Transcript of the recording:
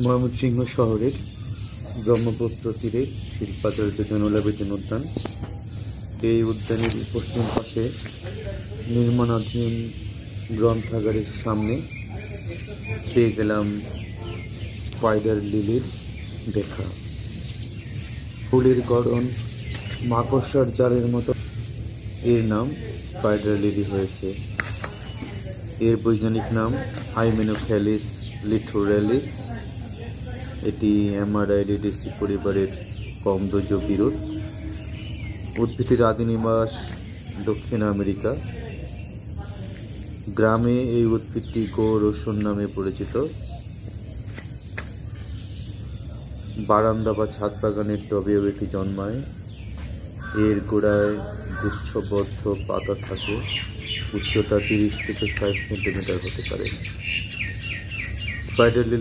ময়মনসিংহ শহরের ব্রহ্মপুত্র তীরে শিল্পাচার্য জনলাবেদিন উদ্যান। এই উদ্যানের পশ্চিম পাশে নির্মাণাধীন গ্রন্থাগারের সামনে পেয়ে গেলাম স্পাইডার লিলির দেখা। ফুলের গড়ন মাকড়সার জালের মতো। এর নাম স্পাইডার লিলি হয়েছে। এর বৈজ্ঞানিক নাম হাইমেনোফ্যালিস লিথোরেলিস। এটি অ্যামারাইডিডিসি পরিবারের কমদোজ বিরোধ। উদ্ভিদের আদি নিবাস দক্ষিণ আমেরিকা। গ্রামে এই উদ্ভিদটি গো রসুন নামে পরিচিত। বারান্দা বা ছাদ বাগানের টবেও এটি জন্মায়। এর গোড়ায় গুচ্ছবদ্ধ পাতা থাকে। উচ্চতা তিরিশ থেকে ষাট সেন্টিমিটার হতে পারে। Spider lily